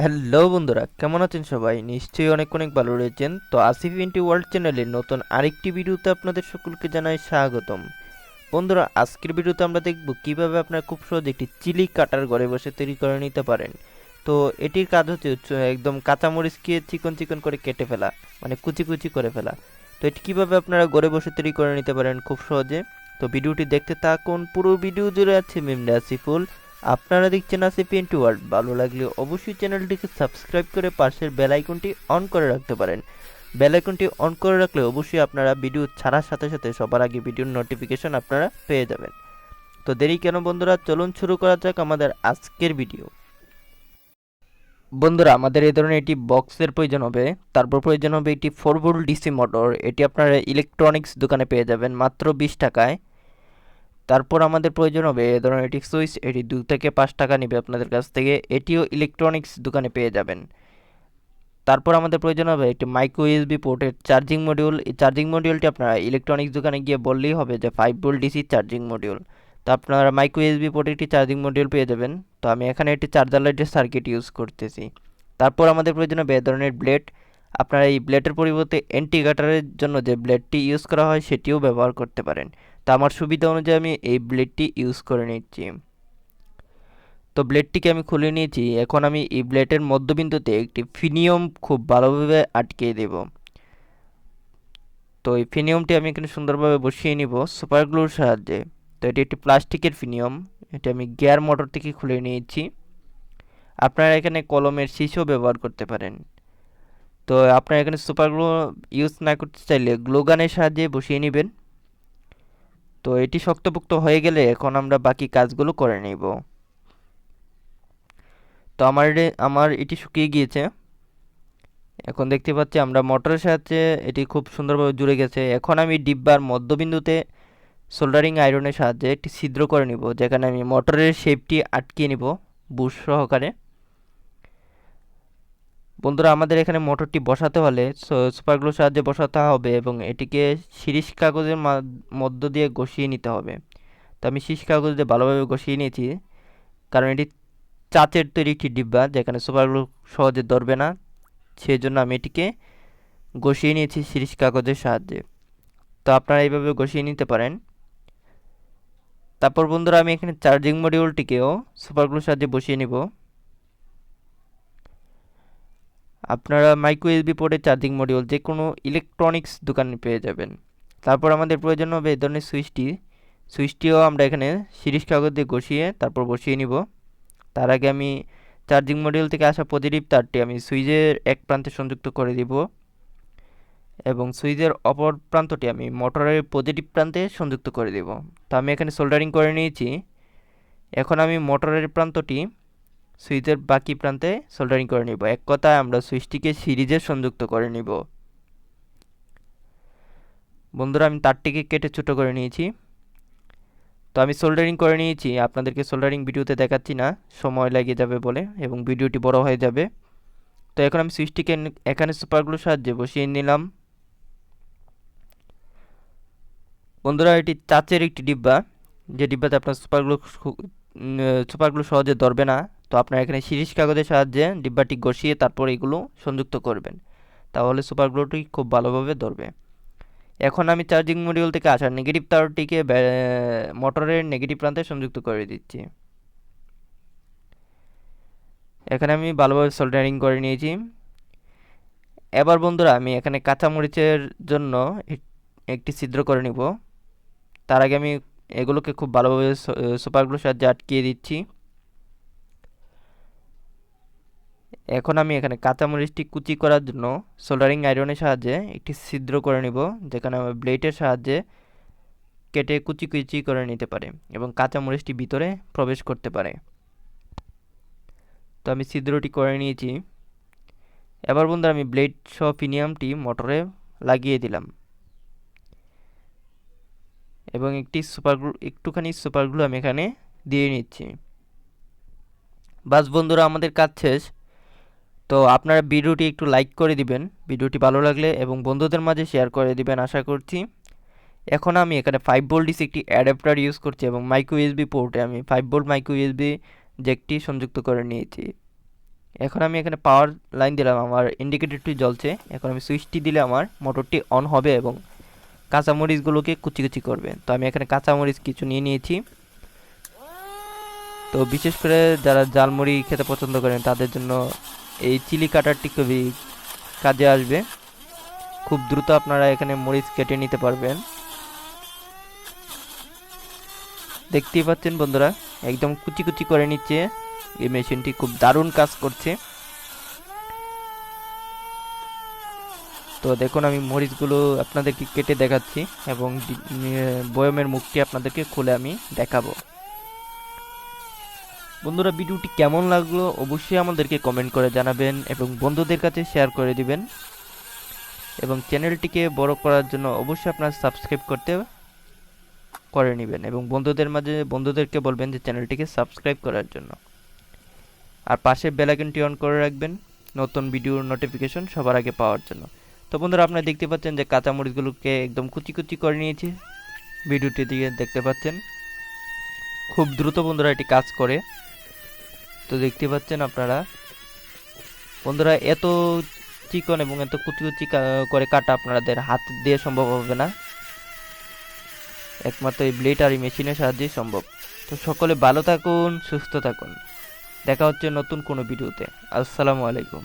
Hello বন্ধুরা, কেমন আছেন সবাই? নিশ্চয়ই অনেক অনেক ভালো রয়েছেন। তো আসিফ ইন্টি ওয়ার্ল্ড চ্যানেলের নতুন আরেকটি ভিডিওতে আপনাদের সকলকে জানাই স্বাগতম। বন্ধুরা, আজকের ভিডিওতে আমরা দেখব কীভাবে আপনারা খুব সহজে একটি চিলি কাটার ঘরে বসে তৈরি করে নিতে পারেন। তো এটির কাজ হচ্ছে একদম কাঁচামরিচকে চিকন চিকন করে কেটে ফেলা মানে কুচি কুচি করে ফেলা। তো এটি কীভাবে আপনারা ঘরে বসে তৈরি করে নিতে পারেন খুব সহজে? তো ভিডিওটি দেখতে থাকুন, পুরো ভিডিও জুড়ে আছে মেমডে আসিফুল আপনারা দেখছেন আসিফ ইন্টু ওয়ার্ল্ড ভালো লাগলে অবশ্যই চ্যানেলটিকে সাবস্ক্রাইব করে পাশের বেল আইকনটি অন করে রাখতে পারেন। বেল আইকনটি অন করে রাখলে অবশ্যই আপনারা ভিডিও ছাড়ার সাথে সাথে সবার আগে ভিডিওর নোটিফিকেশন আপনারা পেয়ে যাবেন। তো দেরি কেন বন্ধুরা? চলুন শুরু করা যাক আমাদের আজকের ভিডিও। বন্ধুরা, আমাদের এই ধরনের একটি বক্সের প্রয়োজন হবে। তারপর প্রয়োজন হবে একটি ফোর ভোল্ট ডিসি মোটর এটি আপনারা ইলেকট্রনিক্স দোকানে পেয়ে যাবেন মাত্র বিশ টাকায়। তারপর আমাদের প্রয়োজন হবে এ ধরনের একটি সুইচ এটি দু থেকে পাঁচ টাকা নেবে আপনাদের কাছ থেকে, এটিও ইলেকট্রনিক্স দোকানে পেয়ে যাবেন। তারপর আমাদের প্রয়োজন হবে একটি মাইক্রো ইউএসবি পোর্টের চার্জিং মডিউল এই চার্জিং মডিউলটি আপনারা ইলেকট্রনিক্স দোকানে গিয়ে বললেই হবে যে five volt DC charging module তো আপনারা মাইক্রো ইউএসবি পোর্টে একটি চার্জিং মডিউল পেয়ে যাবেন। তো আমি এখানে একটি চার্জার লাইটের সার্কিট ইউজ করতেছি। তারপর আমাদের প্রয়োজন হবে এ ধরনের ব্লেড আপনারা এই ব্লেডের পরিবর্তে অ্যান্টি গাটারের জন্য যে ব্লেডটি ইউজ করা হয়, সেটিও ব্যবহার করতে পারেন। তো আমার সুবিধা অনুযায়ী আমি এই ব্লেডটি ইউজ করে নিচ্ছি। তো ব্লেডটিকে আমি খুলে নিয়েছি। এখন আমি এই ব্লেডের মধ্যবিন্দুতে একটি ফিনিয়ম খুব ভালোভাবে আটকে দেব। তো এই ফিনিয়মটি আমি এখানে সুন্দরভাবে বসিয়ে নিব সুপার গ্লুর সাহায্যে। তো এটি একটি প্লাস্টিকের ফিনিয়ম এটি আমি গিয়ার মোটর থেকে খুলে নিয়েছি। আপনারা এখানে কলমের শীষও ব্যবহার করতে পারেন। তো আপনারা এখানে সুপার গ্লু ইউজ না করতে চাইলে গ্লোগানের সাহায্যে বসিয়ে নেবেন। তো এটি শক্তপোক্ত হয়ে গেলে এখন আমরা বাকি কাজগুলো করে নেব। তো আমার আমার এটি শুকিয়ে গিয়েছে। এখন দেখতে পাচ্ছি আমরা মোটরের সাহায্যে এটি খুব সুন্দরভাবে জুড়ে গেছে। এখন আমি ডিব্বার মধ্যবিন্দুতে সোল্ডারিং আয়রনের সাহায্যে একটি ছিদ্র করে নিব, যেখানে আমি মোটরের শেপটি আটকিয়ে নিব বুশ সহকারে। বন্ধুরা, আমাদের এখানে মোটরটি বসাতে হলে সুপারগ্লোর সাহায্যে বসাতে হবে এবং এটিকে শিরিষ কাগজের মধ্য দিয়ে ঘষিয়ে নিতে হবে। তো আমি শিরিষ কাগজ দিয়ে ভালোভাবে ঘষিয়ে নিয়েছি, কারণ এটি চাচের তৈরি একটি ডিব্বা যেখানে সুপারগ্লো সহজে ধরবে না। সেই জন্য আমি এটিকে ঘষিয়ে নিয়েছি শিরিষ কাগজের সাহায্যে। তো আপনারা এইভাবে ঘষিয়ে নিতে পারেন। তারপর বন্ধুরা, আমি এখানে চার্জিং মডিউলটিকেও সুপারগ্লোর সাহায্যে বসিয়ে নিব। আপনারা মাইক্রো এসবি পোর্টের চার্জিং মডিউল যে কোনো ইলেকট্রনিক্স দোকানে পেয়ে যাবেন। তারপর আমাদের প্রয়োজন হবে এই ধরনের সুইচটি সুইচটিও আমরা এখানে সিরিজ কাগজ দিয়ে ঘষিয়ে তারপর বসিয়ে নিব। তার আগে আমি চার্জিং মডিউল থেকে আসা পজিটিভ তারটি আমি সুইচের এক প্রান্তে সংযুক্ত করে দিব। এবং সুইচের অপর প্রান্তটি আমি মোটরের পজিটিভ প্রান্তে সংযুক্ত করে দেব। তো আমি এখানে সোল্ডারিং করে নিয়েছি। এখন আমি মোটরের প্রান্তটি সুইচের বাকি প্রান্তে সোল্ডারিং করে নিব। এক কথায় আমরা সুইচটিকে সিরিজে সংযুক্ত করে নিব। বন্ধুরা, আমি তারটিকে কেটে ছোটো করে নিয়েছি। তো আমি সোল্ডারিং করে নিয়েছি। আপনাদেরকে সোল্ডারিং ভিডিওতে দেখাচ্ছি না। সময় লাগিয়ে যাবে বলে এবং ভিডিওটি বড় হয়ে যাবে। তো এখন আমি সুইচটিকে এখানে সুপারগুলোর সাহায্যে বসিয়ে নিলাম। বন্ধুরা, এটি চাচের একটি ডিব্বা। যে ডিব্বাতে আপনার সুপারগুলো সুপারগুলো সহজে ধরবে না। তো আপনারা এখানে শিরিষ কাগজের সাহায্যে ডিব্বাটি ঘষিয়ে তারপর এগুলো সংযুক্ত করবেন। তাহলে সুপার গ্লুটি খুব ভালোভাবে ধরবে। এখন আমি চার্জিং মডিউল থেকে আসা নেগেটিভ তারটিকে মোটরের নেগেটিভ প্রান্তে সংযুক্ত করে দিচ্ছি। এখানে আমি ভালোভাবে সোল্ডারিং করে নিয়েছি। এবার বন্ধুরা, আমি এখানে কাঁচামরিচের জন্য একটি ছিদ্র করে নিব। তার আগে আমি এগুলোকে খুব ভালোভাবে সুপারগুলোর সাহায্যে আটকিয়ে দিচ্ছি। এখন আমি এখানে কাঁচামরিচটি কুচি করার জন্য সোল্ডারিং আয়রনের সাহায্যে একটি ছিদ্র করে নিব, যেখানে আমি ব্লেডের সাহায্যে কেটে কুচি কুচি করে নিতে পারে এবং কাঁচামরিচটি ভিতরে প্রবেশ করতে পারে। তো আমি ছিদ্রটি করে নিয়েছি। এবার বন্ধুরা আমি ব্লেড সহ ফিনিয়ামটি মোটরে লাগিয়ে দিলাম। এবং একটি সুপারগ্লু একটুখানি সুপারগ্লু আমি এখানে দিয়ে নিচ্ছি। বাস বন্ধুরা, আমাদের কাজ শেষ। তো আপনারা ভিডিওটি একটু লাইক করে দিবেন, ভিডিওটি ভালো লাগলে এবং বন্ধুদের মাঝে শেয়ার করে দিবেন আশা করছি। এখন আমি এখানে ফাইভ বোল্ট ভোল্ট একটি অ্যাডাপ্টার ইউজ করছি এবং মাইক্রো ইউএসবি পোর্টে আমি ফাইভ বোল্ট মাইক্রো ইউএসবি জ্যাকটি সংযুক্ত করে নিয়েছি। এখন আমি এখানে পাওয়ার লাইন দিলাম, আমার ইন্ডিকেটরটি জ্বলছে। এখন আমি সুইচটি দিলে আমার মোটরটি অন হবে এবং কাঁচামরিচগুলোকে কুচি কুচি করবে। তো আমি এখানে কাঁচামরিচ কিছু নিয়ে নিয়েছি। তো বিশেষ করে যারা জালমুড়ি খেতে পছন্দ করেন, তাদের জন্য এই চিলি কাটারটি খুবই কাজে আসবে। খুব দ্রুত আপনারা এখানে মরিচ কেটে নিতে পারবেন। দেখতেই পাচ্ছেন বন্ধুরা, একদম কুচি কুচি করে নিচ্ছে। এই মেশিনটি খুব দারুণ কাজ করছে। তো দেখুন, আমি মরিচগুলো আপনাদেরকে কেটে দেখাচ্ছি এবং বয়মের মুখটি আপনাদেরকে খুলে আমি দেখাবো। বন্ধুরা ভিডিওটি কেমন লাগল অবশ্যই আমাদেরকে কমেন্ট করে জানাবেন এবং বন্ধুদের কাছে শেয়ার করে দিবেন। এবং চ্যানেলটিকে বড় করার জন্য অবশ্যই আপনার সাবস্ক্রাইব করতে করে নেবেন এবং বন্ধুদের মাঝে বন্ধুদেরকে বলবেন যে চ্যানেলটিকে সাবস্ক্রাইব করার জন্য। আর পাশে বেল আইকনটি অন করে রাখবেন, নতুন ভিডিওর নোটিফিকেশন সবার আগে পাওয়ার জন্য। তো বন্ধুরা আপনারা দেখতে পাচ্ছেন যে কাঁচামরিচগুলোকে একদম কুচি কুচি করে নিয়েছি। ভিডিওটি দিয়ে দেখতে পাচ্ছেন। খুব দ্রুত বন্ধুরা এটি কাজ করে। তো দেখতে পাচ্ছেন আপনারা। বন্ধুরা, এত চিকন এবং এত কুচি কুচি করে কাটা আপনাদের হাত দিয়ে সম্ভব হবে না। একমাত্র এই ব্লেড আর এই মেশিনের সাহায্যেই সম্ভব। তো সকলে ভালো থাকুন, সুস্থ থাকুন। দেখা হচ্ছে নতুন কোনো ভিডিওতে। আসসালামু আলাইকুম।